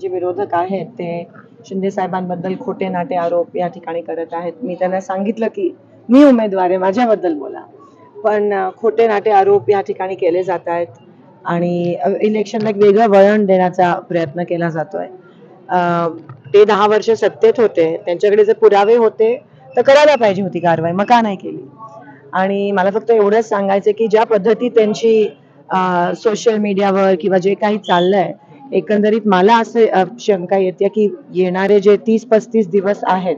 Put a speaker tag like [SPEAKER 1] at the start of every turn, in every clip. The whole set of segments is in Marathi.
[SPEAKER 1] जे विरोधक आहेत ते शिंदे साहेबांबद्दल खोटे नाटे आरोप या ठिकाणी करत आहेत. मी त्यांना सांगितलं की मी उमेदवार आहे माझ्याबद्दल बोला. पण खोटे नाटे आरोप या ठिकाणी केले जात आहेत आणि इलेक्शनला एक वेगळं वळण देण्याचा प्रयत्न केला जातोय. ते दहा वर्ष सत्तेत होते त्यांच्याकडे जर पुरावे होते तर करायला पाहिजे होती कारवाई मग का नाही केली? आणि मला फक्त एवढंच सांगायचं की ज्या पद्धती त्यांची सोशल मीडियावर किंवा जे काही चाललंय एकंदरीत मला असं शंका येते की येणारे जे तीस पस्तीस दिवस आहेत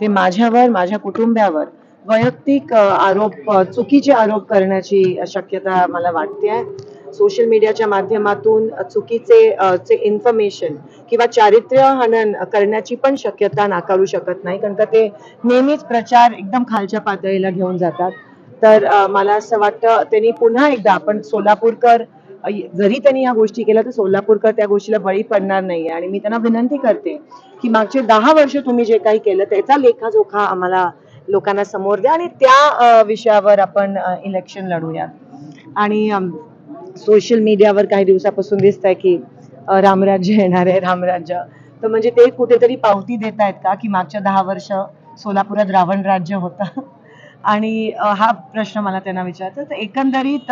[SPEAKER 1] ते माझ्यावर माझ्या कुटुंबावर वैयक्तिक आरोप चुकीचे आरोप करण्याची शक्यता मला वाटते आहे. सोशल मीडियाच्या माध्यमातून चुकीचे चे इन्फॉर्मेशन किंवा चारित्र्य हनन करण्याची पण शक्यता नाकारू शकत नाही कारण का ते नेहमीच प्रचार एकदम खालच्या पातळीला घेऊन जातात. तर मला असं वाटतं त्यांनी पुन्हा एकदा आपण सोलापूरकर जरी त्यांनी ह्या गोष्टी केल्या तर सोलापूरकर त्या गोष्टीला बळी पडणार नाही आणि मी त्यांना विनंती करते की मागचे दहा वर्ष तुम्ही जे काही केलं त्याचा लेखाजोखा आम्हाला लोकांना समोर द्या आणि त्या विषयावर आपण इलेक्शन लढूयात आणि सोशल मीडियावर काही दिवसापासून दिसत आहे की रामराज्य येणार आहे रामराज्य. तर म्हणजे ते कुठेतरी पावती देत आहेत का की मागच्या दहा वर्ष सोलापुरात रावण राज्य होतं? आणि हा प्रश्न मला त्यांना विचारायचा तर एकंदरीत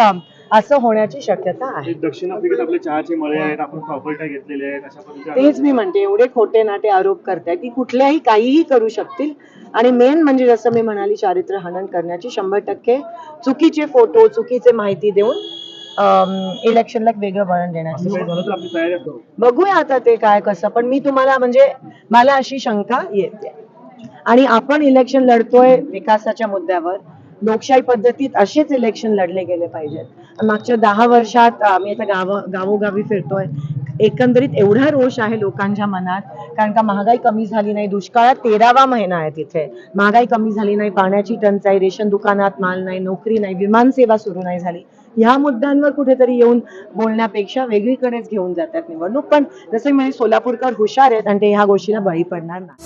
[SPEAKER 1] असं होण्याची शक्यता आहे.
[SPEAKER 2] दक्षिण आफ्रिकेत आपले चहाचे मळे आहेत आपण प्रॉपर्ट्या घेतलेल्या आहेत अशा
[SPEAKER 1] तेच मी म्हणते एवढे खोटे नाटे आरोप करतायत की कुठल्याही काहीही करू शकतील. आणि मेन म्हणजे जसं मी म्हणाली चारित्र्य हनन करण्याची शंभर टक्के चुकीचे फोटो चुकीचे माहिती देऊन इलेक्शनला एक वेगळं वळण देण्याची बघूया आता ते काय कसं पण मी तुम्हाला म्हणजे मला अशी शंका येते. आणि आपण इलेक्शन लढतोय विकासाच्या मुद्द्यावर लोकशाही पद्धतीत असेच इलेक्शन लढले गेले पाहिजेत. मागच्या दहा वर्षात आम्ही आता गाव गावोगावी फिरतोय. एकंदरीत एवढा रोष आहे लोकांच्या मनात कारण का महागाई कमी झाली नाही दुष्काळात तेरावा महिना आहे तिथे. महागाई कमी झाली नाही पाण्याची टंचाई रेशन दुकानात माल नाही नोकरी नाही विमानसेवा सुरू नाही झाली. ह्या मुद्द्यांवर कुठेतरी येऊन बोलण्यापेक्षा वेगळीकडेच घेऊन जातात निवडणूक. पण जसं म्हणजे सोलापूरकर हुशार आहेत आणि ते ह्या गोष्टीला बळी पडणार नाही.